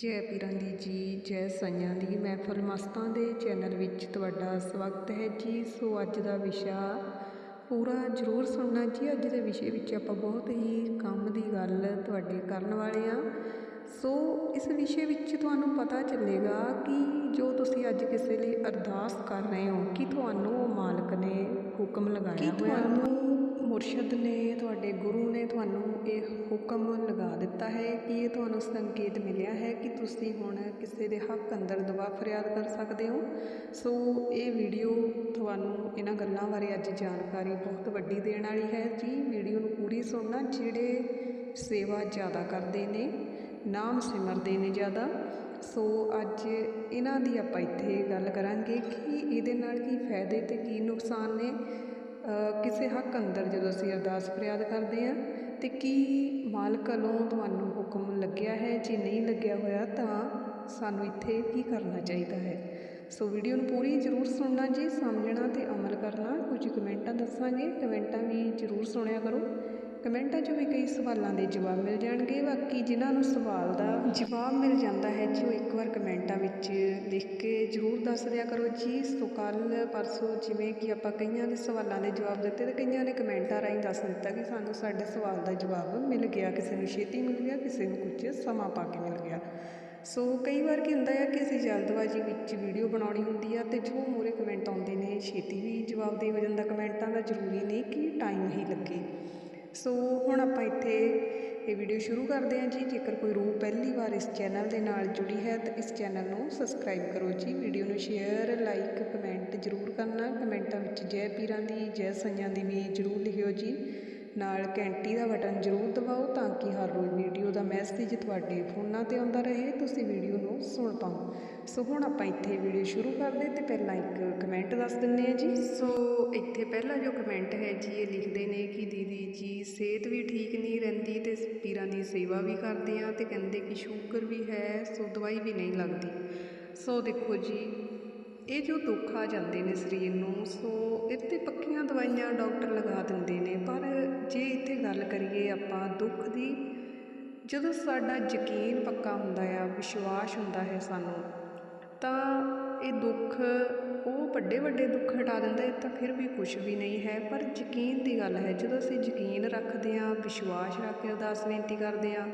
ਜੈ ਪੀਰਾਂ ਦੀ ਜੀ ਜੈ ਸਾਈਆਂ ਦੀ। ਮਹਿਫਲ ਮਸਤਾਂ ਦੇ ਚੈਨਲ ਵਿੱਚ ਤੁਹਾਡਾ ਸਵਾਗਤ ਹੈ ਜੀ। ਸੋ ਅੱਜ ਦਾ ਵਿਸ਼ਾ ਪੂਰਾ ਜ਼ਰੂਰ ਸੁਣਨਾ ਜੀ। ਅੱਜ ਦੇ ਵਿਸ਼ੇ ਵਿੱਚ ਆਪਾਂ ਬਹੁਤ ਹੀ ਕੰਮ ਦੀ ਗੱਲ ਤੁਹਾਡੇ ਕਰਨ ਵਾਲੇ ਆ ਸੋ ਇਸ ਵਿਸ਼ੇ ਵਿੱਚ ਤੁਹਾਨੂੰ ਪਤਾ ਚੱਲੇਗਾ ਕਿ ਜੋ ਤੁਸੀਂ ਅੱਜ ਕਿਸੇ ਲਈ ਅਰਦਾਸ ਕਰ ਰਹੇ ਹੋ ਕਿ ਤੁਹਾਨੂੰ ਉਹ ਮਾਲਕ ਨੇ ਹੁਕਮ ਲਗਾਇਆ ਹੋਇਆ? ਤੁਹਾਨੂੰ ਹੁਕਮ ਲਗਾ ਦਿੱਤਾ ਹੈ ਕਿ ਇਹ ਤੁਹਾਨੂੰ ਸੰਕੇਤ ਮਿਲਿਆ ਹੈ ਕਿ ਤੁਸੀਂ ਹੁਣ ਕਿਸੇ ਦੇ ਹੱਕ ਅੰਦਰ ਦੁਆ ਫਰਿਆਦ ਕਰ ਸਕਦੇ ਹੋ। ਸੋ ਇਹ ਵੀਡੀਓ ਤੁਹਾਨੂੰ ਇਹਨਾਂ ਗੱਲਾਂ ਬਾਰੇ ਅੱਜ ਜਾਣਕਾਰੀ ਬਹੁਤ ਵੱਡੀ ਦੇਣ ਵਾਲੀ ਹੈ। ਜੀ, ਵੀਡੀਓ ਨੂੰ ਪੂਰੀ ਸੁਣਨਾ, ਜਿਹੜੇ ਸੇਵਾ ਜ਼ਿਆਦਾ ਕਰਦੇ ਨੇ, ਨਾਮ ਸਿਮਰਦੇ ਨੇ ਜ਼ਿਆਦਾ। ਸੋ ਅੱਜ ਇਹਨਾਂ ਦੀ ਆਪਾਂ ਇੱਥੇ ਗੱਲ ਕਰਾਂਗੇ ਕਿ ਇਹਦੇ ਨਾਲ ਕੀ ਫਾਇਦੇ ਤੇ ਕੀ ਨੁਕਸਾਨ ਨੇ। ਕਿਸੇ ਹੱਕ ਅੰਦਰ ਜਦੋਂ ਅਸੀਂ ਅਰਦਾਸ ਫਰਿਆਦ ਕਰਦੇ ਹਾਂ ਅਤੇ ਕੀ ਮਾਲਕ ਵੱਲੋਂ ਤੁਹਾਨੂੰ ਹੁਕਮ ਲੱਗਿਆ ਹੈ? ਜੇ ਨਹੀਂ ਲੱਗਿਆ ਹੋਇਆ ਤਾਂ ਸਾਨੂੰ ਇੱਥੇ ਕੀ ਕਰਨਾ ਚਾਹੀਦਾ ਹੈ? ਸੋ ਵੀਡੀਓ ਨੂੰ ਪੂਰੀ ਜ਼ਰੂਰ ਸੁਣਨਾ ਜੀ ਸਮਝਣਾ ਤੇ ਅਮਲ ਕਰਨਾ। ਕੁਝ ਕਮੈਂਟਾਂ ਦੱਸਾਂਗੇ, ਕਮੈਂਟਾਂ ਵੀ ਜ਼ਰੂਰ ਸੁਣਿਆ ਕਰੋ। ਕਮੈਂਟਾਂ 'ਚੋਂ ਵੀ ਕਈ ਸਵਾਲਾਂ ਦੇ ਜਵਾਬ ਮਿਲ ਜਾਣਗੇ। ਬਾਕੀ ਜਿਨ੍ਹਾਂ ਨੂੰ ਸਵਾਲ ਦਾ ਜਵਾਬ ਮਿਲ ਜਾਂਦਾ ਹੈ, ਜੀ ਉਹ ਇੱਕ ਵਾਰ ਕਮੈਂਟਾਂ ਵਿੱਚ ਲਿਖ ਕੇ ਜ਼ਰੂਰ ਦੱਸ ਦਿਆ ਕਰੋ। ਜੀ, ਸੋ ਕੱਲ੍ਹ ਪਰਸੋਂ ਜਿਵੇਂ ਕਿ ਆਪਾਂ ਕਈਆਂ ਦੇ ਸਵਾਲਾਂ ਦੇ ਜਵਾਬ ਦਿੱਤੇ ਤੇ ਕਈਆਂ ਨੇ ਕਮੈਂਟਾਂ ਰਾਹੀਂ ਦੱਸ ਦਿੱਤਾ ਕਿ ਸਾਨੂੰ ਸਾਡੇ ਸਵਾਲ ਦਾ ਜਵਾਬ ਮਿਲ ਗਿਆ, ਕਿਸੇ ਨੂੰ ਛੇਤੀ ਮਿਲ ਗਿਆ, ਕਿਸੇ ਨੂੰ ਕੁਝ ਸਮਾਂ ਪਾ ਕੇ ਮਿਲ ਗਿਆ। ਸੋ ਕਈ ਵਾਰ ਕੀ ਹੁੰਦਾ ਹੈ ਕਿ ਅਸੀਂ ਜਲਦਬਾਜ਼ੀ ਵਿੱਚ ਵੀਡੀਓ ਬਣਾਉਣੀ ਹੁੰਦੀ ਆ ਤੇ ਜੋ ਮੂਰੇ ਕਮੈਂਟ ਆਉਂਦੇ ਨੇ, ਛੇਤੀ ਵੀ ਜਵਾਬ ਦੇ ਹੋ ਜਾਂਦਾ। ਕਮੈਂਟਾਂ ਦਾ ਜ਼ਰੂਰੀ ਨਹੀਂ ਕਿ ਟਾਈਮ ਹੀ ਲੱਗੇ। ਸੋ ਹੁਣ ਆਪਾਂ ਇੱਥੇ ਇਹ ਵੀਡੀਓ ਸ਼ੁਰੂ ਕਰਦੇ ਹਾਂ ਜੀ। ਜੇਕਰ ਕੋਈ ਰੂਹ ਪਹਿਲੀ ਵਾਰ ਇਸ ਚੈਨਲ ਦੇ ਨਾਲ ਜੁੜੀ ਹੈ, ਤਾਂ ਇਸ ਚੈਨਲ ਨੂੰ ਸਬਸਕ੍ਰਾਈਬ ਕਰੋ ਜੀ। ਵੀਡੀਓ ਨੂੰ ਸ਼ੇਅਰ ਲਾਈਕ ਕਮੈਂਟ ਜ਼ਰੂਰ ਕਰਨਾ। ਕਮੈਂਟਾਂ ਵਿੱਚ ਜੈ ਪੀਰਾਂ ਦੀ, ਜੈ ਸਈਆਂ ਦੀ ਵੀ ਜ਼ਰੂਰ ਲਿਖਿਓ ਜੀ। ਨਾਲ ਘੰਟੀ ਦਾ ਬਟਨ ਜ਼ਰੂਰ ਦਬਾਓ ਤਾਂ ਕਿ ਹਰ ਰੋਜ਼ ਵੀਡੀਓ ਦਾ ਮੈਸੇਜ ਤੁਹਾਡੇ ਫੋਨਾਂ ਤੇ ਆਉਂਦਾ ਰਹੇ, ਤੁਸੀਂ ਵੀਡੀਓ ਨੂੰ ਸੁਣ ਪਾਓ। ਸੋ ਹੁਣ ਆਪਾਂ ਇੱਥੇ ਵੀਡੀਓ ਸ਼ੁਰੂ ਕਰਦੇ ਤੇ ਪਹਿਲਾਂ ਇੱਕ ਕਮੈਂਟ ਦੱਸ ਦਿੰਦੇ ਆ ਜੀ। ਸੋ ਇੱਥੇ ਪਹਿਲਾ ਜੋ ਕਮੈਂਟ ਹੈ ਜੀ, ਇਹ ਲਿਖਦੇ ਨੇ ਕਿ ਦੀਦੀ ਜੀ, ਸਿਹਤ ਵੀ ਠੀਕ ਨਹੀਂ ਰਹਿੰਦੀ ਤੇ ਪੀਰਾਂ ਦੀ ਸੇਵਾ ਵੀ ਕਰਦੇ ਆ ਤੇ ਕਹਿੰਦੇ ਕਿ ਸ਼ੂਗਰ ਵੀ ਹੈ, ਸੋ ਦਵਾਈ ਵੀ ਨਹੀਂ ਲੱਗਦੀ। ਸੋ ਦੇਖੋ ਜੀ, ਇਹ ਜੋ ਦੁੱਖ ਆ ਜਾਂਦੇ ਨੇ ਸਰੀਰ ਨੂੰ, ਸੋ ਇੱਥੇ ਪੱਕੀਆਂ ਦਵਾਈਆਂ ਡਾਕਟਰ ਲਗਾ ਗੱਲ ਆਪਾਂ ਦੁੱਖ ਦੀ, ਜਦੋਂ ਸਾਡਾ ਯਕੀਨ ਪੱਕਾ ਹੁੰਦਾ ਆ, ਵਿਸ਼ਵਾਸ ਹੁੰਦਾ ਹੈ ਸਾਨੂੰ, ਤਾਂ ਇਹ ਦੁੱਖ ਉਹ ਵੱਡੇ ਵੱਡੇ ਦੁੱਖ ਹਟਾ ਦਿੰਦਾ ਹੈ, ਤਾਂ ਫਿਰ ਵੀ ਕੁਝ ਵੀ ਨਹੀਂ ਹੈ। ਪਰ ਯਕੀਨ ਦੀ ਗੱਲ ਹੈ, ਜਦੋਂ ਅਸੀਂ ਯਕੀਨ ਰੱਖਦੇ ਹਾਂ, ਵਿਸ਼ਵਾਸ ਰੱਖ ਕੇ ਅਰਦਾਸ ਬੇਨਤੀ ਕਰਦੇ ਹਾਂ,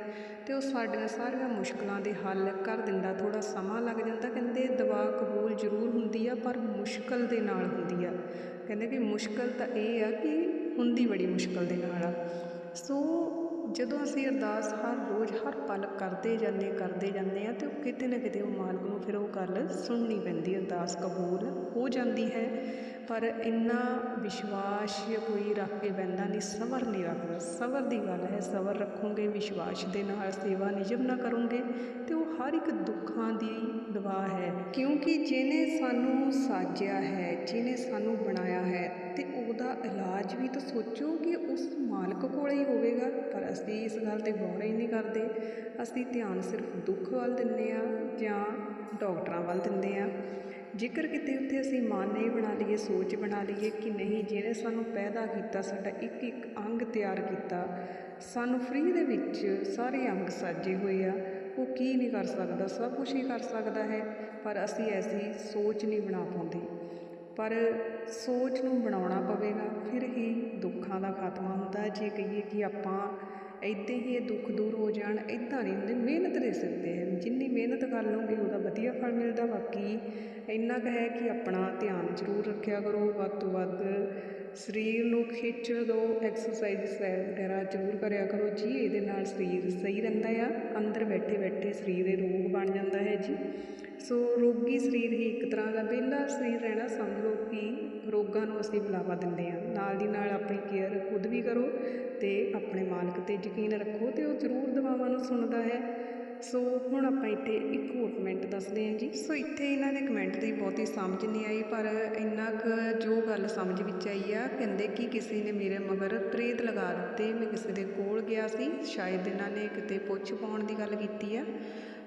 ਤੇ ਉਹ ਸਾਡੀਆਂ ਸਾਰੀਆਂ ਮੁਸ਼ਕਲਾਂ ਦੇ ਹੱਲ ਕਰ ਦਿੰਦਾ। ਥੋੜਾ ਸਮਾਂ ਲੱਗ ਜਾਂਦਾ, ਕਹਿੰਦੇ ਦਵਾ ਕਬੂਲ ਜ਼ਰੂਰ ਹੁੰਦੀ ਆ, ਪਰ ਮੁਸ਼ਕਲ ਦੇ ਨਾਲ ਹੁੰਦੀ ਆ। ਕਹਿੰਦੇ ਕਿ ਮੁਸ਼ਕਲ ਤਾਂ ਇਹ ਆ ਕਿ ਹੁੰਦੀ ਬੜੀ ਮੁਸ਼ਕਲ ਦੇ ਨਾਲ ਆ। ਸੋ ਜਦੋਂ ਅਸੀਂ ਅਰਦਾਸ ਹਰ ਰੋਜ਼ ਹਰ ਪਲ ਕਰਦੇ ਜਾਂਦੇ ਕਰਦੇ ਜਾਂਦੇ ਆ ਤੇ ਉਹ ਕਿਤੇ ਨਾ ਕਿਤੇ ਉਹ ਮਾਲਕ ਨੂੰ ਫਿਰ ਉਹ ਗੱਲ ਸੁਣਨੀ ਪੈਂਦੀ ਅਰਦਾਸ ਕਬੂਲ ਹੋ ਜਾਂਦੀ ਹੈ। ਪਰ ਇੰਨਾ ਵਿਸ਼ਵਾਸ ਕੋਈ ਰੱਖ ਕੇ ਬੈਂਦਾ ਨਹੀਂ, ਸਬਰ ਨਹੀਂ ਰੱਖਦਾ। ਸਬਰ ਦੀ ਗੱਲ ਹੈ, ਸਬਰ ਰੱਖੋਗੇ, ਵਿਸ਼ਵਾਸ ਦੇ ਨਾਲ ਸੇਵਾ ਨਿਯਮ ਨਾ ਕਰੋਗੇ ਤੇ ਉਹ ਹਰ ਇੱਕ ਦੁੱਖਾਂ ਦੀ ਦਵਾ ਹੈ। ਕਿਉਂਕਿ ਜਿਹਨੇ ਸਾਨੂੰ ਸਾਜਿਆ ਹੈ, ਜਿਹਨੇ ਸਾਨੂੰ ਬਣਾਇਆ ਹੈ ਤੇ ਉਹਦਾ ਇਲਾਜ ਵੀ ਤਾਂ ਸੋਚੋ ਕਿ ਉਸ ਮਾਲਕ ਕੋਲ ਹੀ ਹੋਵੇਗਾ, ਪਰ ਅਸੀਂ ਇਸ ਗੱਲ ਤੇ ਗੌਰ ਹੀ ਨਹੀਂ ਕਰਦੇ। ਅਸੀਂ ਧਿਆਨ ਸਿਰਫ ਦੁੱਖ ਵੱਲ ਦਿੰਦੇ ਹਾਂ ਜਾਂ ਡਾਕਟਰਾਂ ਵੱਲ ਦਿੰਦੇ ਹਾਂ। ਜੇਕਰ ਕਿਤੇ ਉੱਥੇ ਅਸੀਂ ਮਨ ਇਹ ਬਣਾ ਲਈਏ, ਸੋਚ ਬਣਾ ਲਈਏ ਕਿ ਨਹੀਂ, ਜਿਹਨੇ ਸਾਨੂੰ ਪੈਦਾ ਕੀਤਾ, ਸਾਡਾ ਇੱਕ ਇੱਕ ਅੰਗ ਤਿਆਰ ਕੀਤਾ, ਸਾਨੂੰ ਫ੍ਰੀ ਦੇ ਵਿੱਚ ਸਾਰੇ ਅੰਗ ਸਾਜੇ ਹੋਏ ਆ, ਉਹ ਕੀ ਨਹੀਂ ਕਰ ਸਕਦਾ? ਸਭ ਕੁਝ ਹੀ ਕਰ ਸਕਦਾ ਹੈ, ਪਰ ਅਸੀਂ ਐਸੀ ਸੋਚ ਨਹੀਂ ਬਣਾ ਪਾਉਂਦੇ। ਪਰ ਸੋਚ ਨੂੰ ਬਣਾਉਣਾ ਪਵੇਗਾ, ਫਿਰ ਹੀ ਦੁੱਖਾਂ ਦਾ ਖਾਤਮਾ ਹੁੰਦਾ ਜੇ ਕਹੀਏ ਕਿ ਆਪਾਂ ਇੱਦਾਂ ਹੀ ਇਹ ਦੁੱਖ ਦੂਰ ਹੋ ਜਾਣ, ਇੱਦਾਂ ਨਹੀਂ ਹੁੰਦੇ। ਮਿਹਨਤ ਦੇ ਸਕਦੇ ਹਨ ਜਿੰਨੀ ਮਿਹਨਤ ਕਰ ਲਓਗੇ, ਉਹਦਾ ਵਧੀਆ ਫਲ ਮਿਲਦਾ। ਬਾਕੀ ਇੰਨਾ ਕੁ ਹੈ ਕਿ ਆਪਣਾ ਧਿਆਨ ਜ਼ਰੂਰ ਰੱਖਿਆ ਕਰੋ। ਵੱਧ ਤੋਂ ਵੱਧ ਸਰੀਰ ਨੂੰ ਖਿੱਚ ਦਿਓ ਐਕਸਰਸਾਈਜ਼ ਵਗੈਰਾ ਜ਼ਰੂਰ ਕਰਿਆ ਕਰੋ ਜੀ, ਇਹਦੇ ਨਾਲ ਸਰੀਰ ਸਹੀ ਰਹਿੰਦਾ ਆ, ਅੰਦਰ ਬੈਠੇ ਬੈਠੇ ਸਰੀਰ ਦੇ ਰੋਗ ਬਣ ਜਾਂਦਾ ਹੈ ਜੀ। ਸੋ ਰੋਗੀ ਸਰੀਰ ਹੀ ਇੱਕ ਤਰ੍ਹਾਂ ਦਾ ਵਿਹਲਾ ਸਰੀਰ ਰਹਿਣਾ ਸਮਝ ਲਓ ਕਿ ਰੋਗਾਂ ਨੂੰ ਅਸੀਂ ਬੁਲਾਵਾ ਦਿੰਦੇ ਹਾਂ। ਨਾਲ ਦੀ ਨਾਲ ਆਪਣੀ ਕੇਅਰ ਖੁਦ ਵੀ ਕਰੋ ਤੇ ਆਪਣੇ ਮਾਲਕ ਤੇ ਯਕੀਨ ਰੱਖੋ ਤੇ ਉਹ ਜ਼ਰੂਰ ਦਵਾਵਾਂ ਨੂੰ ਸੁਣਦਾ ਹੈ। ਸੋ ਹੁਣ ਆਪਾਂ ਇੱਥੇ ਇੱਕ ਹੋਰ ਕਮੈਂਟ ਦੱਸਦੇ ਹਾਂ ਜੀ। ਸੋ ਇੱਥੇ ਇਹਨਾਂ ਦੇ ਕਮੈਂਟ ਦੀ ਬਹੁਤੀ ਸਮਝ ਨਹੀਂ ਆਈ, ਪਰ ਇੰਨਾ ਕੁ ਜੋ ਗੱਲ ਸਮਝ ਵਿੱਚ ਆਈ ਆ, ਕਹਿੰਦੇ ਕਿ ਕਿਸੇ ਨੇ ਮੇਰੇ ਮਗਰ ਪ੍ਰੇਤ ਲਗਾ ਦਿੱਤੇ, ਮੈਂ ਕਿਸੇ ਦੇ ਕੋਲ ਗਿਆ ਸੀ, ਸ਼ਾਇਦ ਇਹਨਾਂ ਨੇ ਕਿਤੇ ਪੁੱਛ ਪਾਉਣ ਦੀ ਗੱਲ ਕੀਤੀ ਆ।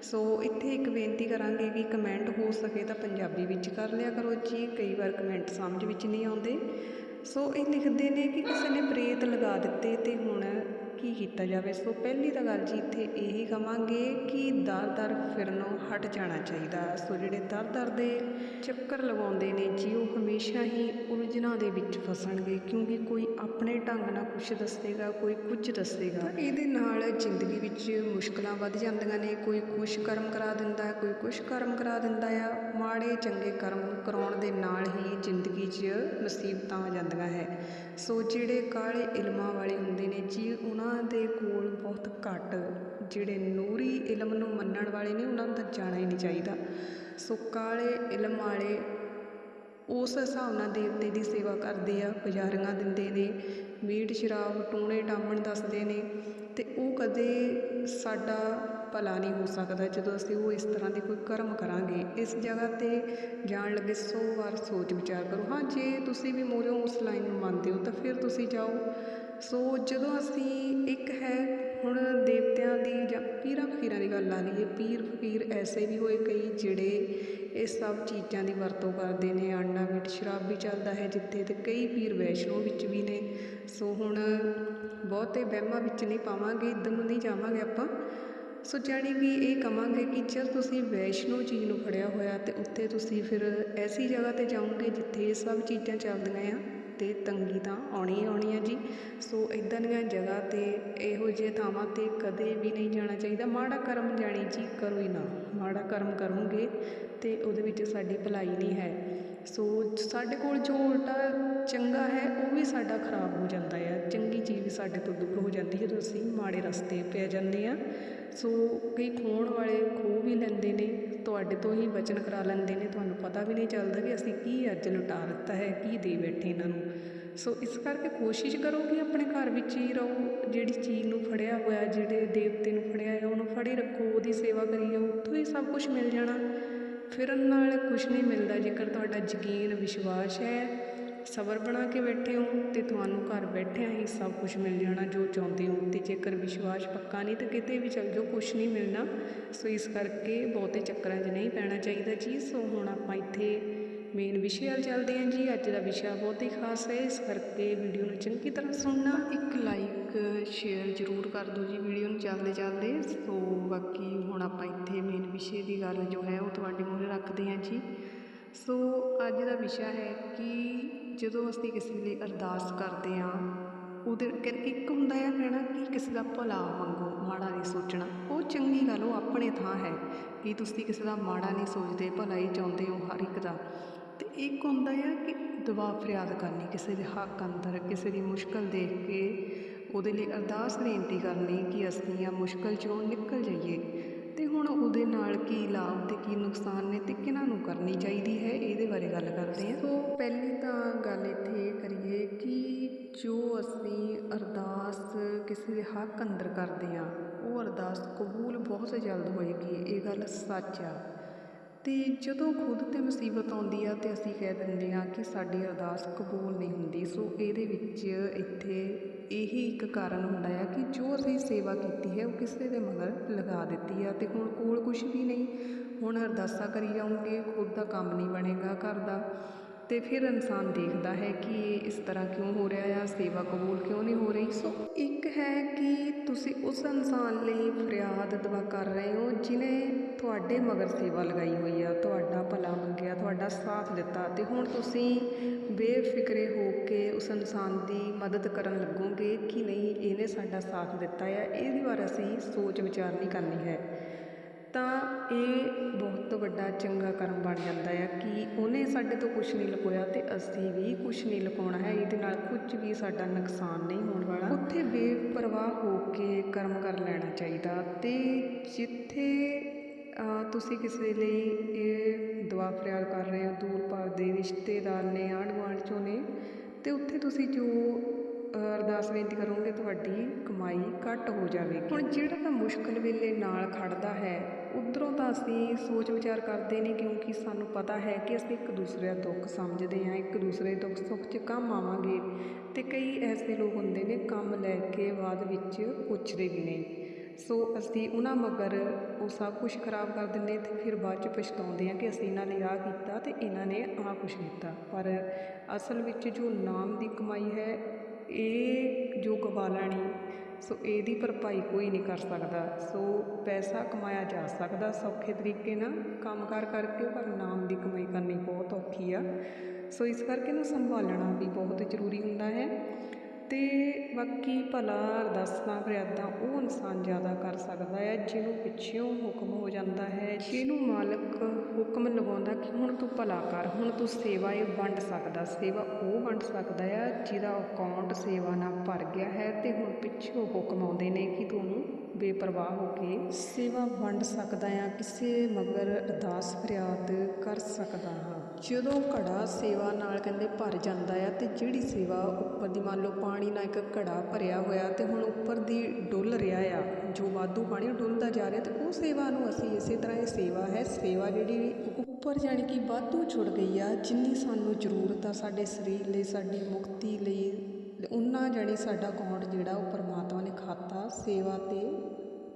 ਸੋ ਇੱਥੇ ਇੱਕ ਬੇਨਤੀ ਕਰਾਂਗੇ ਕਿ ਕਮੈਂਟ ਹੋ ਸਕੇ ਤਾਂ ਪੰਜਾਬੀ ਵਿੱਚ ਕਰ ਲਿਆ ਕਰੋ ਜੀ, ਕਈ ਵਾਰ ਕਮੈਂਟ ਸਮਝ ਵਿੱਚ ਨਹੀਂ ਆਉਂਦੇ। ਸੋ ਇਹ ਲਿਖਦੇ ਨੇ ਕਿ ਕਿਸੇ ਨੇ ਪ੍ਰੇਤ ਲਗਾ ਦਿੱਤੇ ਤੇ ਹੁਣ ਕੀ ਕੀਤਾ ਜਾਵੇ? ਸੋ ਪਹਿਲੀ ਤਾਂ ਗੱਲ ਜੀ ਇੱਥੇ ਇਹੀ ਕਵਾਂਗੇ ਕਿ ਦਰ ਦਰ ਫਿਰਨੋਂ ਹਟ ਜਾਣਾ ਚਾਹੀਦਾ। ਸੋ ਜਿਹੜੇ ਦਰ ਦਰ ਦੇ ਚੱਕਰ ਲਗਾਉਂਦੇ ਨੇ, ਜੀ ਉਹ ਹਮੇਸ਼ਾ ਹੀ ਉਲਝਣਾਂ ਦੇ ਵਿੱਚ ਫਸਣਗੇ, ਕਿਉਂਕਿ ਕੋਈ ਆਪਣੇ ਢੰਗ ਨਾਲ ਕੁਝ ਦੱਸੇਗਾ, ਕੋਈ ਕੁਝ ਦੱਸੇਗਾ। ਇਹਦੇ ਨਾਲ ਜ਼ਿੰਦਗੀ ਵਿੱਚ ਮੁਸ਼ਕਲਾਂ ਵੱਧ ਜਾਂਦੀਆਂ ਨੇ, ਕੋਈ ਕੁਛ ਕਰਮ ਕਰਾ ਦਿੰਦਾ, ਕੋਈ ਕੁਛ ਕਰਮ ਕਰਾ ਦਿੰਦਾ ਆ। ਮਾੜੇ ਚੰਗੇ ਕਰਮ ਕਰਾਉਣ ਦੇ ਨਾਲ ਹੀ ਜ਼ਿੰਦਗੀ 'ਚ ਮੁਸੀਬਤਾਂ ਆ ਜਾਂਦੀਆਂ ਹੈ। ਸੋ ਜਿਹੜੇ ਕਾਲੇ ਇਲਮਾਂ ਵਾਲੇ ਹੁੰਦੇ ਨੇ ਜੀ, ਉਹਨਾਂ ਦੇ ਕੋਲ ਬਹੁਤ ਘੱਟ ਜਿਹੜੇ ਨੂਰੀ ਇਲਮ ਨੂੰ ਮੰਨਣ ਵਾਲੇ ਨੇ, ਉਹਨਾਂ ਨੂੰ ਤਾਂ ਜਾਣਾ ਹੀ ਨਹੀਂ ਚਾਹੀਦਾ। ਸੋ ਕਾਲੇ ਇਲਮ ਵਾਲੇ ਉਸ ਹਿਸਾਬ ਨਾਲ ਦੇਵਤੇ ਦੀ ਸੇਵਾ ਕਰਦੇ ਆ, ਪੁਜਾਰੀਆਂ ਦਿੰਦੇ ਨੇ, ਮੀਟ, ਸ਼ਰਾਬ, ਟੂਣੇ ਟਾਮਣ ਦੱਸਦੇ ਨੇ ਤੇ ਉਹ ਕਦੇ ਸਾਡਾ ਭਲਾ ਨਹੀਂ ਹੋ ਸਕਦਾ ਜਦੋਂ ਅਸੀਂ ਉਹ ਇਸ ਤਰ੍ਹਾਂ ਦੇ ਕੋਈ ਕਰਮ ਕਰਾਂਗੇ। ਇਸ ਜਗ੍ਹਾ ਤੇ ਜਾਣ ਲੱਗੇ ਸੌ ਵਾਰ ਸੋਚ ਵਿਚਾਰ ਕਰੋ, ਹਾਂ, ਜੇ ਤੁਸੀਂ ਵੀ ਮੋਰਿਓ ਉਸ ਲਾਈਨ ਨੂੰ ਮੰਨਦੇ ਹੋ ਤਾਂ ਫਿਰ ਤੁਸੀਂ ਜਾਓ। ਸੋ ਜਦੋਂ ਅਸੀਂ ਇੱਕ ਹੈ ਹੁਣ ਦੇਵਤਿਆਂ ਦੀ ਜਾਂ ਪੀਰਾਂ ਫਕੀਰਾਂ ਦੀ ਗੱਲ ਲਾ ਲਈਏ ਪੀਰ ਫਕੀਰ ਐਸੇ ਵੀ ਹੋਏ ਕਈ ਜਿਹੜੇ ਇਹ ਸਭ ਚੀਜ਼ਾਂ ਦੀ ਵਰਤੋਂ ਕਰਦੇ ਨੇ, ਆਂਡਾ ਮੀਟ ਸ਼ਰਾਬ ਵੀ ਚੱਲਦਾ ਹੈ ਜਿੱਥੇ ਤੇ ਕਈ ਪੀਰ ਵੈਸ਼ਨੋ ਵਿੱਚ ਵੀ ਨੇ। ਸੋ ਹੁਣ ਬਹੁਤੇ ਵਹਿਮਾਂ ਵਿੱਚ ਨਹੀਂ ਪਾਵਾਂਗੇ ਇੱਧਰ ਨੂੰ ਨਹੀਂ ਜਾਵਾਂਗੇ ਆਪਾਂ। ਸੋ ਜਾਣੀ ਕਿ ਇਹ ਕਵਾਂਗੇ ਕਿ ਜਦ ਤੁਸੀਂ ਵੈਸ਼ਨੋ ਚੀਜ਼ ਨੂੰ ਫੜਿਆ ਹੋਇਆ ਤੇ ਉੱਥੇ ਤੁਸੀਂ ਫਿਰ ਐਸੀ ਜਗ੍ਹਾ ਤੇ ਜਾਓਗੇ ਜਿੱਥੇ ਇਹ ਸਭ ਚੀਜ਼ਾਂ ਚੱਲਦੀਆਂ ਆ ਤੇ ਤੰਗੀ ਤਾਂ ਆਉਣੀ ਹੀ ਆਉਣੀ ਆ ਜੀ। ਸੋ ਇਦਾਂ ਦੀਆਂ ਜਗ੍ਹਾ ਤੇ ਇਹੋ ਜਿਹੇ ਥਾਵਾਂ ਤੇ ਕਦੇ ਵੀ ਨਹੀਂ ਜਾਣਾ ਚਾਹੀਦਾ। ਮਾੜਾ ਕਰਮ ਜਾਣੀ ਜੀ ਕਰੋ ਹੀ ਨਾ। ਮਾੜਾ ਕਰਮ ਕਰੋਗੇ ਤੇ ਉਹਦੇ ਵਿੱਚ ਸਾਡੀ ਭਲਾਈ ਨਹੀਂ ਹੈ। ਸੋ ਸਾਡੇ ਕੋਲ ਜੋ ਉਲਟਾ ਚੰਗਾ ਹੈ, ਉਹ ਵੀ ਸਾਡਾ ਖਰਾਬ ਹੋ ਜਾਂਦਾ ਆ ਚੰਗੀ ਚੀਜ਼ ਸਾਡੇ ਤੋਂ ਦੂਰ ਹੋ ਜਾਂਦੀ ਜਦੋਂ ਅਸੀਂ ਮਾੜੇ ਰਸਤੇ ਪੈ ਜਾਂਦੇ ਆ ਸੋ ਕਈ ਖੋਣ ਵਾਲੇ ਖੋ ਵੀ ਲੈਂਦੇ ਨੇ, ਤੁਹਾਡੇ ਤੋਂ ਹੀ ਵਚਨ ਕਰਾ ਲੈਂਦੇ ਨੇ। ਤੁਹਾਨੂੰ ਪਤਾ ਵੀ ਨਹੀਂ ਚੱਲਦਾ ਕਿ ਅਸੀਂ ਕੀ ਅੱਜ ਲੁਟਾ ਦਿੱਤਾ ਹੈ, ਕੀ ਦੇ ਬੈਠੇ ਇਹਨਾਂ ਨੂੰ। ਸੋ ਇਸ ਕਰਕੇ ਕੋਸ਼ਿਸ਼ ਕਰੋ ਕਿ ਆਪਣੇ ਘਰ ਵਿੱਚ ਹੀ ਰਹੋ। ਜਿਹੜੀ ਚੀਜ਼ ਨੂੰ ਫੜਿਆ ਹੋਇਆ, ਜਿਹੜੇ ਦੇਵਤੇ ਨੂੰ ਫੜਿਆ ਹੈ ਉਹਨੂੰ ਫੜੇ ਰੱਖੋ, ਉਹਦੀ ਸੇਵਾ ਕਰੀ ਜਾਓ। ਉੱਥੋਂ ਹੀ ਸਭ ਕੁਝ ਮਿਲ ਜਾਣਾ। ਫਿਰਨ ਨਾਲ ਕੁਝ ਨਹੀਂ ਮਿਲਦਾ ਜੇਕਰ ਤੁਹਾਡਾ ਯਕੀਨ, ਵਿਸ਼ਵਾਸ ਹੈ। ਸਬਰ ਬਣਾ ਕੇ ਬੈਠੇ ਹੋ ਤੇ ਤੁਹਾਨੂੰ ਘਰ ਬੈਠਿਆਂ ਹੀ ਸਭ ਕੁਝ ਮਿਲ ਜਾਣਾ ਜੋ ਚਾਹੁੰਦੇ ਹੋ। ਤੇ ਜੇਕਰ ਵਿਸ਼ਵਾਸ ਪੱਕਾ ਨਹੀਂ ਤਾਂ ਕਿਤੇ ਵੀ ਚੱਲ ਜਾਓ ਕੁਝ ਨਹੀਂ ਮਿਲਣਾ। ਸੋ ਇਸ ਕਰਕੇ ਬਹੁਤੇ ਚੱਕਰਾਂ 'ਚ ਨਹੀਂ ਪੈਣਾ ਚਾਹੀਦਾ ਜੀ। ਸੋ ਹੁਣ ਆਪਾਂ ਇੱਥੇ ਮੇਨ ਵਿਸ਼ੇ ਵੱਲ ਚੱਲਦੇ ਹਾਂ ਜੀ। ਅੱਜ ਦਾ ਵਿਸ਼ਾ ਬਹੁਤ ਹੀ ਖਾਸ ਹੈ। ਇਸ ਕਰਕੇ ਵੀਡੀਓ ਨੂੰ ਚੰਗੀ ਤਰ੍ਹਾਂ ਸੁਣਨਾ, ਇੱਕ ਲਾਈਕ ਸ਼ੇਅਰ ਜ਼ਰੂਰ ਕਰ ਦਿਓ ਜੀ ਵੀਡੀਓ ਨੂੰ ਚੱਲਦੇ ਚੱਲਦੇ। ਸੋ ਬਾਕੀ ਹੁਣ ਆਪਾਂ ਇੱਥੇ ਮੇਨ ਵਿਸ਼ੇ ਦੀ ਗੱਲ ਜੋ ਹੈ ਉਹ ਤੁਹਾਡੇ ਮੂਹਰੇ ਰੱਖਦੇ ਹਾਂ ਜੀ। ਸੋ ਅੱਜ ਦਾ ਵਿਸ਼ਾ ਹੈ ਕਿ ਜਦੋਂ ਅਸੀਂ ਕਿਸੇ ਲਈ ਅਰਦਾਸ ਕਰਦੇ ਹਾਂ, ਉਹਦੇ ਕਿ ਇੱਕ ਹੁੰਦਾ ਹੈ ਕਹਿਣਾ ਕਿ ਕਿਸੇ ਦਾ ਭਲਾ ਮੰਗੋ, ਮਾੜਾ ਨਹੀਂ ਸੋਚਣਾ। ਉਹ ਚੰਗੀ ਗੱਲ ਉਹ ਆਪਣੇ ਥਾਂ ਹੈ ਕਿ ਤੁਸੀਂ ਕਿਸੇ ਦਾ ਮਾੜਾ ਨਹੀਂ ਸੋਚਦੇ ਭਲਾ ਹੀ ਚਾਹੁੰਦੇ ਹੋ ਹਰ ਇੱਕ ਦਾ। ਤੇ ਇੱਕ ਹੁੰਦਾ ਹੈ ਕਿ ਦੁਆ ਫਰਿਆਦ ਕਰਨੀ, ਕਿਸੇ ਦੇ ਹੱਕ ਅੰਦਰ, ਕਿਸੇ ਦੀ ਮੁਸ਼ਕਲ ਦੇਖ ਕੇ ਉਹਦੇ ਲਈ ਅਰਦਾਸ ਬੇਨਤੀ ਕਰਨੀ ਕਿ ਅਸੀਂ ਆ ਮੁਸ਼ਕਲ ਚੋਂ ਨਿਕਲ ਜਾਈਏ। ਤੇ ਹੁਣ ਉਹਦੇ ਨਾਲ ਕੀ ਲਾਭ ਤੇ ਕੀ ਨੁਕਸਾਨ ਨੇ ਤੇ ਕਿਹਨਾਂ ਨੂੰ ਕਰਨੀ ਚਾਹੀਦੀ ਹੈ, ਇਹਦੇ ਬਾਰੇ ਗੱਲ ਕਰਦੇ ਹਾਂ। ਸੋ ਪਹਿਲੀ ਤਾਂ ਗੱਲ ਇੱਥੇ ਇਹ ਕਰੀਏ ਕਿ ਜੋ ਅਸੀਂ ਅਰਦਾਸ ਕਿਸੇ ਦੇ ਹੱਕ ਅੰਦਰ ਕਰਦੇ ਆ ਉਹ ਅਰਦਾਸ ਕਬੂਲ ਬਹੁਤ ਜਲਦ ਹੋਏਗੀ, ਇਹ ਗੱਲ ਸੱਚ ਆ। ਤੇ ਜਦੋਂ ਖੁਦ ਤੇ ਮੁਸੀਬਤ ਆਉਂਦੀ ਆ ਤੇ ਅਸੀਂ ਕਹਿ ਦਿੰਦੇ ਆ ਕਿ ਸਾਡੀ ਅਰਦਾਸ ਕਬੂਲ ਨਹੀਂ ਹੁੰਦੀ, ਸੋ ਇਹਦੇ ਵਿੱਚ ਇੱਥੇ ਇਹੀ ਇੱਕ ਕਾਰਨ ਹੁੰਦਾ ਆ ਕਿ ਜੋ ਅਸੀਂ ਸੇਵਾ ਕੀਤੀ ਹੈ, ਉਹ ਕਿਸੇ ਦੇ ਮਗਰ ਲਗਾ ਦਿੱਤੀ ਆ ਅਤੇ ਹੁਣ ਕੋਲ ਕੁਛ ਵੀ ਨਹੀਂ। ਹੁਣ ਅਰਦਾਸਾਂ ਕਰੀ ਜਾਊਂਗੇ, ਖੁਦ ਦਾ ਕੰਮ ਨਹੀਂ ਬਣੇਗਾ, ਘਰ ਦਾ ਤੇ ਫਿਰ ਇਨਸਾਨ ਦੇਖਦਾ ਹੈ ਕਿ ਇਹ ਇਸ ਤਰ੍ਹਾਂ ਕਿਉਂ ਹੋ ਰਿਹਾ ਆ ਸੇਵਾ ਕਬੂਲ ਕਿਉਂ ਨਹੀਂ ਹੋ ਰਹੀ। ਸੋ ਇੱਕ ਹੈ ਕਿ ਤੁਸੀਂ ਉਸ ਇਨਸਾਨ ਲਈ ਫਰਿਆਦ ਦਵਾ ਕਰ ਰਹੇ ਹੋ ਜਿਨੇ ਤੁਹਾਡੇ ਮਗਰ ਸੇਵਾ ਲਗਾਈ ਹੋਈ ਆ, ਤੁਹਾਡਾ ਭਲਾ ਮੰਗਿਆ, ਤੁਹਾਡਾ ਸਾਥ ਦਿੱਤਾ ਤੇ ਹੁਣ ਤੁਸੀਂ ਬੇਫਿਕਰੇ ਹੋ ਕੇ ਉਸ ਇਨਸਾਨ ਦੀ ਮਦਦ ਕਰਨ ਲੱਗੋਗੇ ਕਿ ਨਹੀਂ, ਇਹਨੇ ਸਾਡਾ ਸਾਥ ਦਿੱਤਾ ਆ। ਇਹਦੇ ਬਾਰੇ ਅਸੀਂ ਸੋਚ ਵਿਚਾਰ ਨਹੀਂ ਕਰਨੀ ਹੈ। ਤਾਂ ਇਹ ਬਹੁਤ ਵੱਡਾ ਚੰਗਾ ਕਰਮ ਬਣ ਜਾਂਦਾ ਆ ਕਿ ਉਹਨੇ ਸਾਡੇ ਤੋਂ ਕੁਝ ਨਹੀਂ ਲੁਕੋਇਆ ਅਤੇ ਅਸੀਂ ਵੀ ਕੁਝ ਨਹੀਂ ਲੁਕਾਉਣਾ ਹੈ, ਇਹਦੇ ਨਾਲ ਕੁਝ ਵੀ ਸਾਡਾ ਨੁਕਸਾਨ ਨਹੀਂ ਹੋਣ ਵਾਲਾ। ਉੱਥੇ ਬੇਪਰਵਾਹ ਹੋ ਕੇ ਕਰਮ ਕਰ ਲੈਣਾ ਚਾਹੀਦਾ ਅਤੇ ਜਿੱਥੇ ਤੁਸੀਂ ਕਿਸੇ ਲਈ ਇਹ ਦੁਆ ਫਰਿਆਦ ਕਰ ਰਹੇ ਹੋ ਦੂਰ ਪਾਰ ਦੇ ਰਿਸ਼ਤੇਦਾਰ ਨੇ ਆਂਢ ਗੁਆਂਢ ਚੋਂ ਨੇ ਅਤੇ ਉੱਥੇ ਤੁਸੀਂ ਜੋ ਅਰਦਾਸ ਬੇਨਤੀ ਕਰੋਗੇ ਤੁਹਾਡੀ ਕਮਾਈ ਘੱਟ ਹੋ ਜਾਵੇਗੀ। ਹੁਣ ਜਿਹੜਾ ਤਾਂ ਮੁਸ਼ਕਲ ਵੇਲੇ ਨਾਲ ਖੜਦਾ ਹੈ, ਉਧਰੋਂ ਤਾਂ ਅਸੀਂ ਸੋਚ ਵਿਚਾਰ ਕਰਦੇ ਨਹੀਂ ਕਿਉਂਕਿ ਸਾਨੂੰ ਪਤਾ ਹੈ ਕਿ ਅਸੀਂ ਇੱਕ ਦੂਸਰੇ ਦਾ ਦੁੱਖ ਸਮਝਦੇ ਹਾਂ, ਇੱਕ ਦੂਸਰੇ ਦੁੱਖ ਸੁੱਖ 'ਚ ਕੰਮ ਆਵਾਂਗੇ ਤੇ ਕਈ ਐਸੇ ਲੋਕ ਹੁੰਦੇ ਨੇ ਕੰਮ ਲੈ ਕੇ ਬਾਅਦ ਵਿੱਚ ਪੁੱਛਦੇ ਵੀ ਨਹੀਂ ਸੋ ਅਸੀਂ ਉਹਨਾਂ ਮਗਰ ਉਹ ਸਭ ਕੁਝ ਖਰਾਬ ਕਰ ਦਿੰਦੇ ਤੇ ਫਿਰ ਬਾਅਦ ਚ ਪਛਤਾਉਂਦੇ ਹਾਂ ਕਿ ਅਸੀਂ ਇਹਨਾਂ ਨੇ ਆਹ ਕੀਤਾ ਤੇ ਇਹਨਾਂ ਨੇ ਆਹ ਕੁਝ ਕੀਤਾ। ਪਰ ਅਸਲ ਵਿੱਚ ਜੋ ਨਾਮ ਦੀ ਕਮਾਈ ਹੈ ਇਹ ਜੋ ਗਵਾ ਲੈਣੀ ਸੋ ਇਹਦੀ ਭਰਪਾਈ ਕੋਈ ਨਹੀਂ ਕਰ ਸਕਦਾ। ਸੋ ਪੈਸਾ ਕਮਾਇਆ ਜਾ ਸਕਦਾ ਸੌਖੇ ਤਰੀਕੇ ਨਾਲ, ਕੰਮ ਕਾਰ ਕਰਕੇ, ਪਰ ਨਾਮ ਦੀ ਕਮਾਈ ਕਰਨੀ ਬਹੁਤ ਔਖੀ ਆ। ਸੋ ਇਸ ਕਰਕੇ ਇਹਨੂੰ ਸੰਭਾਲਣਾ ਵੀ ਬਹੁਤ ਜ਼ਰੂਰੀ ਹੁੰਦਾ ਹੈ। ਅਤੇ ਬਾਕੀ ਭਲਾ ਅਰਦਾਸਾਂ, ਫਰਿਆਦਾਂ ਉਹ ਇਨਸਾਨ ਜ਼ਿਆਦਾ ਕਰ ਸਕਦਾ ਹੈ, ਜਿਹਨੂੰ ਪਿੱਛੋਂ ਹੁਕਮ ਹੋ ਜਾਂਦਾ ਹੈ, ਜਿਹਨੂੰ ਮਾਲਕ ਹੁਕਮ ਲਗਾਉਂਦਾ ਕਿ ਹੁਣ ਤੂੰ ਭਲਾ ਕਰ, ਹੁਣ ਤੂੰ ਸੇਵਾ ਇਹ ਵੰਡ ਸਕਦਾ, ਸੇਵਾ ਉਹ ਵੰਡ ਸਕਦਾ ਆ ਜਿਹਦਾ ਅਕਾਊਂਟ ਸੇਵਾ ਨਾਲ ਭਰ ਗਿਆ ਹੈ ਤੇ ਹੁਣ ਪਿੱਛੋਂ ਹੁਕਮ ਆਉਂਦੇ ਨੇ ਕਿ ਤੂੰ ਬੇਪਰਵਾਹ ਹੋ ਕੇ ਸੇਵਾ ਵੰਡ ਸਕਦਾ ਆ, ਕਿਸੇ ਮਗਰ ਅਰਦਾਸ, ਫਰਿਆਦ ਕਰ ਸਕਦਾ ਹਾਂ। ਜਦੋਂ ਘੜਾ ਸੇਵਾ ਨਾਲ ਕਹਿੰਦੇ ਭਰ ਜਾਂਦਾ ਆ ਤੇ ਜਿਹੜੀ ਸੇਵਾ ਉੱਪਰ ਦੀ ਮੰਨ ਲਓ ਪਾਣੀ ਨਾਲ ਇੱਕ ਘੜਾ ਭਰਿਆ ਹੋਇਆ ਤੇ ਹੁਣ ਉੱਪਰ ਦੀ ਡੁੱਲ ਰਿਹਾ ਆ, ਜੋ ਵਾਧੂ ਪਾਣੀ ਡੁੱਲਦਾ ਜਾ ਰਿਹਾ ਤੇ ਉਹ ਸੇਵਾ ਨੂੰ ਅਸੀਂ ਇਸੇ ਤਰ੍ਹਾਂ ਇਹ ਸੇਵਾ ਹੈ, ਸੇਵਾ ਜਿਹੜੀ ਉੱਪਰ ਜਾਣੀ ਕਿ ਵਾਧੂ ਜੁੜ ਗਈ ਆ, ਜਿੰਨੀ ਸਾਨੂੰ ਜ਼ਰੂਰਤ ਆ ਸਾਡੇ ਸਰੀਰ ਲਈ, ਸਾਡੀ ਮੁਕਤੀ ਲਈ ਉਹਨਾਂ ਜਾਣੀ ਸਾਡਾ ਅਕਾਊਂਟ ਜਿਹੜਾ ਉਹ ਪਰਮਾਤਮਾ ਨੇ ਖਾਤਾ ਸੇਵਾ ਤੇ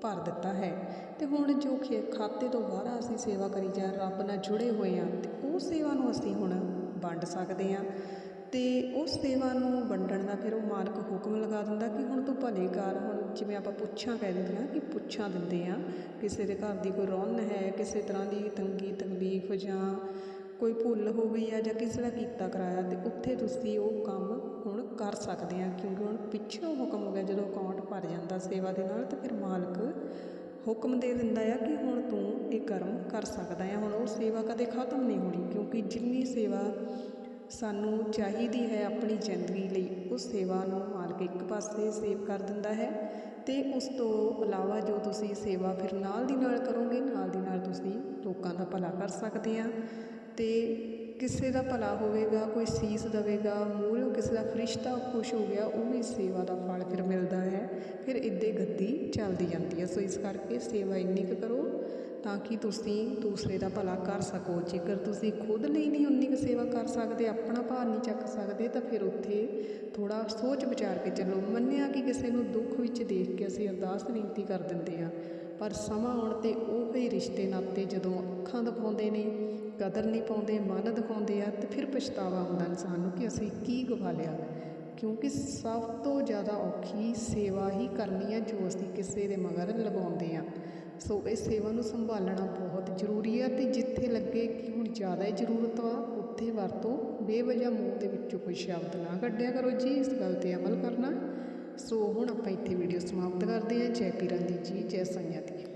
ਭਰ ਦਿੱਤਾ ਹੈ। ਤੇ ਹੁਣ ਜੋ ਖੇ, ਖਾਤੇ ਤੋਂ ਬਾਹਰ ਅਸੀਂ ਸੇਵਾ ਕਰੀ ਜਾ ਰੱਬ ਨਾਲ ਜੁੜੇ ਹੋਏ ਆ ਤੇ ਉਹ ਸੇਵਾ ਨੂੰ ਅਸੀਂ ਹੁਣ ਵੰਡ ਸਕਦੇ ਆ ਤੇ ਉਸ ਸੇਵਾ ਨੂੰ ਵੰਡਣ ਦਾ ਫਿਰ ਉਹ ਮਾਲਕ ਹੁਕਮ ਲਗਾ ਦਿੰਦਾ ਕਿ ਹੁਣ ਤੂੰ ਭਲੇ ਕਰ। ਹੁਣ ਜਿਵੇਂ ਆਪਾਂ ਪੁੱਛਾਂ ਕਹਿ ਦਿੰਦੇ ਆ ਕਿ ਪੁੱਛਾਂ ਦਿੰਦੇ ਆ ਕਿਸੇ ਦੇ ਘਰ ਦੀ ਕੋਈ ਰੌਣ ਹੈ, ਕਿਸੇ ਤਰ੍ਹਾਂ ਦੀ ਤੰਗੀ, ਤਕਲੀਫ ਜਾਂ ਕੋਈ ਭੁੱਲ ਹੋ ਗਈ ਆ ਜਾਂ ਕਿਸੇ ਦਾ ਕੀਤਾ ਕਰਾਇਆ, ਤੇ ਉੱਥੇ ਤੁਸੀਂ ਉਹ ਕੰਮ ਹੁਣ ਕਰ ਸਕਦੇ ਹਾਂ, ਕਿਉਂਕਿ ਹੁਣ ਪਿੱਛੋਂ ਹੁਕਮ ਹੋ ਗਿਆ, ਜਦੋਂ ਅਕਾਊਂਟ ਭਰ ਜਾਂਦਾ ਸੇਵਾ ਦੇ ਨਾਲ, ਤਾਂ ਫਿਰ ਮਾਲਕ ਹੁਕਮ ਦੇ ਦਿੰਦਾ ਆ ਕਿ ਹੁਣ ਤੂੰ ਇਹ ਕਰਮ ਕਰ ਸਕਦਾ ਆ। ਹੁਣ ਉਹ ਸੇਵਾ ਕਦੇ ਖਤਮ ਨਹੀਂ ਹੋਣੀ, ਕਿਉਂਕਿ ਜਿੰਨੀ ਸੇਵਾ ਸਾਨੂੰ ਚਾਹੀਦੀ ਹੈ ਆਪਣੀ ਜ਼ਿੰਦਗੀ ਲਈ ਉਸ ਸੇਵਾ ਨੂੰ ਮਾਲਕ ਇੱਕ ਪਾਸੇ ਸੇਵ ਕਰ ਦਿੰਦਾ ਹੈ। ਤੇ ਉਸ ਤੋਂ ਇਲਾਵਾ ਜੋ ਤੁਸੀਂ ਸੇਵਾ ਫਿਰ ਨਾਲ ਦੀ ਨਾਲ ਕਰੋਗੇ, ਨਾਲ ਦੀ ਨਾਲ ਤੁਸੀਂ ਲੋਕਾਂ ਦਾ ਭਲਾ ਕਰ ਸਕਦੇ ਆ। ਤੇ ਕਿਸੇ ਦਾ ਭਲਾ ਹੋਵੇਗਾ, ਕੋਈ ਸੀਸ ਦੇਵੇਗਾ ਮੂਹਰੋਂ ਕਿਸੇ ਦਾ ਫਰਿਸ਼ਤਾ ਖੁਸ਼ ਹੋ ਗਿਆ ਉਹ ਵੀ ਸੇਵਾ ਦਾ ਫਲ ਫਿਰ ਮਿਲਦਾ ਹੈ। ਫਿਰ ਇੱਦਾਂ ਗੱਦੀ ਚੱਲਦੀ ਜਾਂਦੀ ਹੈ। ਸੋ ਇਸ ਕਰਕੇ ਸੇਵਾ ਇੰਨੀ ਕੁ ਕਰੋ ਤਾਂ ਕਿ ਤੁਸੀਂ ਦੂਸਰੇ ਦਾ ਭਲਾ ਕਰ ਸਕੋ। ਜੇਕਰ ਤੁਸੀਂ ਖੁਦ ਲਈ ਨਹੀਂ ਉਨੀ ਕੁ ਸੇਵਾ ਕਰ ਸਕਦੇ, ਆਪਣਾ ਭਾਰ ਨਹੀਂ ਚੱਕ ਸਕਦੇ, ਤਾਂ ਫਿਰ ਉੱਥੇ ਥੋੜਾ ਸੋਚ ਵਿਚਾਰ ਕੇ ਚੱਲੋ। ਮੰਨਿਆ ਕਿ ਕਿਸੇ ਨੂੰ ਦੁੱਖ ਵਿੱਚ ਦੇਖ ਕੇ ਅਸੀਂ ਅਰਦਾਸ ਬੇਨਤੀ ਕਰ ਦਿੰਦੇ ਆ ਪਰ ਸਮਾਂ ਆਉਣ ਤੇ ਉਹ ਹੀ ਰਿਸ਼ਤੇ ਨਾਤੇ ਜਦੋਂ ਅੱਖਾਂ ਦਿਖਾਉਂਦੇ ਨੇ ਕਦਰ ਨਹੀਂ ਪਾਉਂਦੇ ਮਨ ਦਿਖਾਉਂਦੇ ਆ ਤੇ ਫਿਰ ਪਛਤਾਵਾ ਹੁੰਦਾ ਇਨਸਾਨ ਨੂੰ ਕਿ ਅਸੀਂ ਕੀ ਗਵਾ ਲਿਆ। ਕਿਉਂਕਿ ਸਭ ਤੋਂ ਜ਼ਿਆਦਾ ਔਖੀ ਸੇਵਾ ਹੀ ਕਰਨੀ ਹੈ ਜੋ ਅਸੀਂ ਕਿਸੇ ਦੇ ਮਗਰ ਲਗਾਉਂਦੇ ਆ। ਸੋ ਇਹ ਸੇਵਾ ਨੂੰ ਸੰਭਾਲਣਾ ਬਹੁਤ ਜ਼ਰੂਰੀ ਹੈ ਤੇ ਜਿੱਥੇ ਲੱਗੇ ਕਿ ਹੁਣ ਜ਼ਿਆਦਾ ਹੀ ਜ਼ਰੂਰਤ ਵਾ, ਉੱਥੇ ਵਰਤੋਂ ਬੇਵਜ੍ਹਾ ਮੂੰਹ ਦੇ ਵਿੱਚੋਂ ਕੋਈ ਸ਼ਬਦ ਨਾ ਕੱਢਿਆ ਕਰੋ ਜੀ, ਇਸ ਗੱਲ ਤੇ ਅਮਲ ਕਰਨਾ। ਸੋ ਹੁਣ ਆਪਾਂ ਇੱਥੇ ਵੀਡੀਓ ਸਮਾਪਤ ਕਰਦੇ ਹਾਂ। ਜੈ ਪੀਰਾਂ ਦੀ ਜੀ, ਜੈ ਸਾਈਆਂ ਦੀ